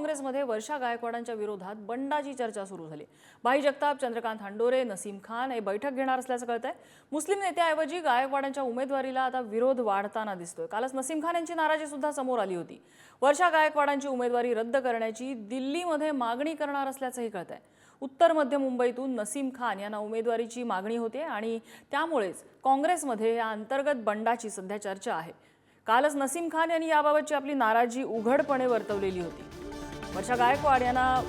काँग्रेसमध्ये वर्षा गायकवाडांच्या विरोधात बंडाची चर्चा सुरू झाली. भाई जगताप चंद्रकांत हंडोरे नसीम खान हे बैठक घेणार असल्याचं कळत आहे मुस्लिम नेत्याऐवजी गायकवाडांच्या उमेदवारीला आता विरोध वाढताना दिसतोय. कालच नसीम खान यांची नाराजी सुद्धा समोर आली होती. वर्षा गायकवाडांची उमेदवारी रद्द करण्याची दिल्लीमध्ये मागणी करणार असल्याचंही कळत आहे उत्तर मध्य मुंबईतून नसीम खान यांना उमेदवारीची मागणी होते आणि त्यामुळेच काँग्रेसमध्ये या अंतर्गत बंडाची सध्या चर्चा आहे. कालच नसीम खान यांनी याबाबतची आपली नाराजी उघडपणे वर्तवलेली होती. वर्षा गायकवाड यांना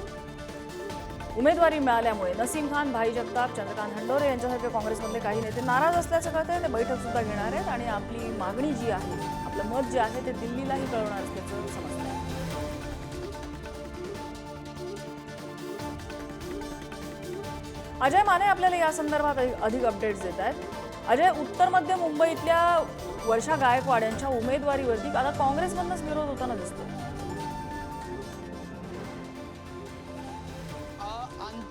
उमेदवारी मिळाल्यामुळे नसीम खान भाई जगताप चंद्रकांत हंडोरे यांच्यासारखे काँग्रेसमधले काही नेते नाराज असल्याचं कळतंय. ते बैठक सुद्धा घेणार आहेत आणि आपली मागणी जी आहे आपलं मत जे आहे ते दिल्लीलाही कळवणार असल्याचं समजतं अजय माने आपल्याला या संदर्भात अधिक- अधिक अपडेट्स देत आहेत. अजय उत्तर मध्य मुंबईतल्या वर्षा गायकवाड यांच्या उमेदवारीवरती आता काँग्रेसमधनच विरोध होताना दिसतो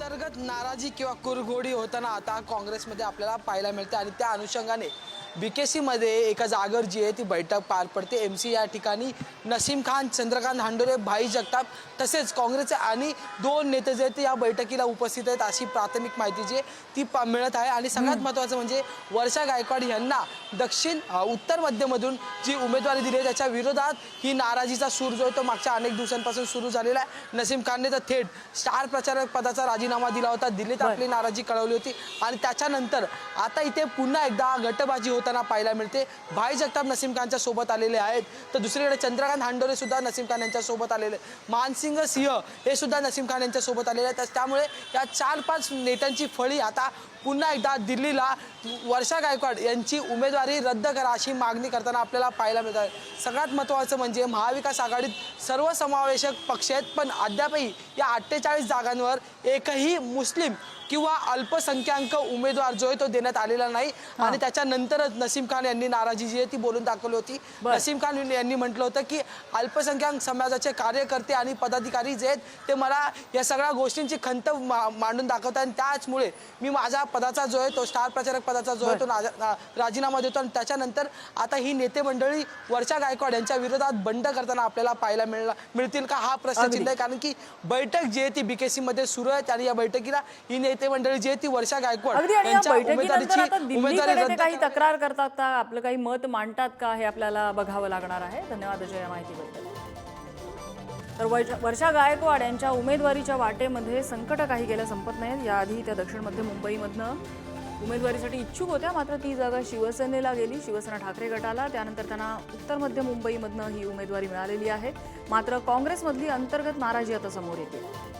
अंतर्गत नाराजी किंवा कुरघोडी होताना आता काँग्रेसमध्ये आपल्याला पाहायला मिळते आणि त्या अनुषंगाने बी के सीमध्ये एका जागर जी आहे ती बैठक पार पडते. एम सी या ठिकाणी नसीम खान चंद्रकांत हांडोरे भाई जगताप तसेच काँग्रेसचे आणि दोन नेते जे आहेत ते या बैठकीला उपस्थित आहेत अशी प्राथमिक माहिती जी आहे ती पा- मिळत आहे. आणि सगळ्यात महत्त्वाचं म्हणजे वर्षा गायकवाड यांना दक्षिण उत्तर मध्यमधून जी उमेदवारी दिली आहे त्याच्या विरोधात ही नाराजीचा सूर जो आहे तो मागच्या अनेक दिवसांपासून सुरू झालेला आहे. नसीम खानने तर थेट स्टार प्रचारक पदाचा राजीनामा दिला होता. दिल्लीत आपली नाराजी कळवली होती. आणि त्याच्यानंतर आता इथे पुन्हा एकदा गटबाजी होताना पाहायला मिळते. भाई जगताप नसीम खानच्या सोबत आलेले आहेत. तर दुसरीकडे चंद्रकांत हांडोरे सुद्धा नसीम खान यांच्या सोबत आलेले मानसिंग सिंह हे सुद्धा नसीम खान यांच्या सोबत आलेले आहेत. तर त्यामुळे या चार पाच नेत्यांची फळी आता पुन्हा एकदा दिल्लीला वर्षा गायकवाड यांची उमेदवारी रद्द करा अशी मागणी करताना आपल्याला पाहायला मिळत आहे. सगळ्यात महत्त्वाचं म्हणजे महाविकास आघाडीत सर्वसमावेशक पक्ष आहेत. पण अद्यापही या अठ्ठेचाळीस जागांवर एकही मुस्लिम किंवा अल्पसंख्याक उमेदवार जो आहे तो देण्यात आलेला नाही. आणि त्याच्यानंतरच नसीम खान यांनी नाराजी जी आहे ती बोलून दाखवली होती. नसीम खान यांनी म्हटलं होतं की अल्पसंख्याक समाजाचे कार्यकर्ते आणि पदाधिकारी जे आहेत ते मला या सगळ्या गोष्टींची खंत मा- मांडून दाखवतात. आणि त्याचमुळे मी माझ्या पदाचा जो आहे तो स्टार प्रचारक पदाचा जो आहे तो राजीनामा देतो. आणि त्याच्यानंतर आता ही नेते मंडळी वर्षा गायकवाड यांच्या विरोधात बंड करताना आपल्याला पाहायला मिळला मिळतील का? हा प्रश्न चिन्ह आहे कारण की बैठक जी आहे ती बीकेसी मध्ये सुरू आहे. आणि या बैठकीला ही नेते मंडळी जी आहे ती वर्षा गायकवाड यांच्या उमेदवारीची उमेदवारी काही तक्रार करतात का? आपलं काही मत मांडतात का? हे आपल्याला बघावं लागणार आहे. धन्यवाद अजय या माहितीबद्दल. तर वर्षा- वर्षा गायकवाड यांच्या उमेदवारीच्या वाटेमध्ये संकट काही गेल्या संपत नाहीत. याआधी त्या दक्षिण मध्य मुंबईमधनं उमेदवारीसाठी इच्छुक होत्या. मात्र ती जागा शिवसेनेला गेली. शिवसेना ठाकरे गटाला. त्यानंतर त्यांना उत्तर मध्य मुंबईमधनं ही उमेदवारी मिळालेली आहे. मात्र काँग्रेसमधली अंतर्गत नाराजी आता समोर येते.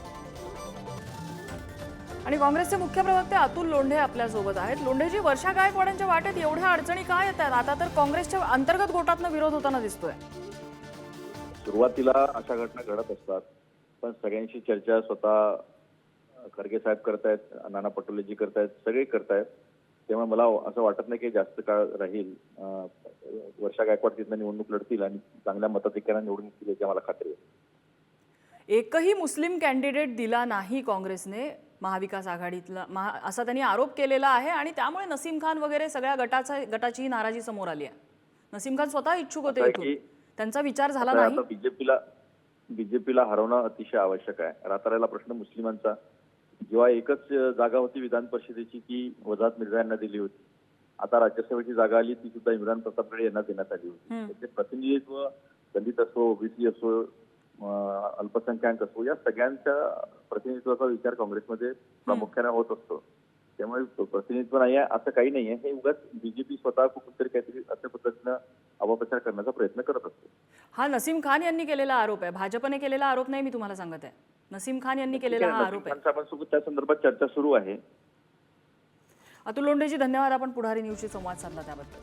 आणि काँग्रेसचे मुख्य प्रवक्ते अतुल लोंढे आपल्यासोबत आहेत. लोंढेजी वर्षा गायकवाडांच्या वाटेत एवढ्या अडचणी काय येतात आता तर काँग्रेसच्या अंतर्गत गोटातनं विरोध होताना दिसतोय. सुरुवातीला अशा घटना घडत असतात पण सगळ्यांशी चर्चा स्वतः खरगे साहेब करतायत नाना पटोलेजी करतायत सगळे करतायत. त्यामुळे मला असं वाटत नाही की जास्त काळ राहील. वर्षा गायकवाड तिथनं निवडणूक लढतील आणि चांगल्या मताधिक्यानं निवडून येतील याची मला खात्री आहे. एकही मुस्लिम कॅन्डिडेट दिला नाही काँग्रेसने. महाविकास आघाडीतला महा असा त्यांनी आरोप केलेला आहे आणि त्यामुळे नसीम खान वगैरे सगळ्या गटाचा गटाची नाराजी समोर आली आहे. नसीम खान स्वतः इच्छुक होते इथून. त्यांचा विचार झाला नाही. बीजेपीला बीजेपीला हरवणं अतिशय आवश्यक आहे. रात्राला प्रश्न मुस्लिमांचा. जेव्हा एकच जागा होती विधान परिषदेची ती वजाहत मिर्झा यांना दिली होती. आता राज्यसभेची जागा आली ती सुद्धा इम्रान प्रतापकडे यांना देण्यात आली होती. त्याचे प्रतिनिधित्व दलित असो ओबीसी असो अल्पसंख्याक असो या सगळ्यांच्या प्रतिनिधित्वाचा विचार काँग्रेसमध्ये प्रामुख्याने होत असतो. त्यामुळे प्रतिनिधित्व नाही आहे असं काही नाही आहे. हे उगाच बीजेपी स्वतः कुठेतरी काहीतरी अशा पद्धतीनं अपप्रचार करण्याचा प्रयत्न करत असतो. हा नसीम खान यांनी केलेला आरोप आहे. भाजपने केलेला आरोप नाही मी तुम्हाला सांगत आहे. नसीम खान यांनी केलेला हा आरोप आहे. साहेबांसोबत त्या संदर्भात चर्चा सुरू आहे. अतुल लोंढेजी धन्यवाद. आपण पुढारी न्यूजशी संवाद साधला त्याबद्दल.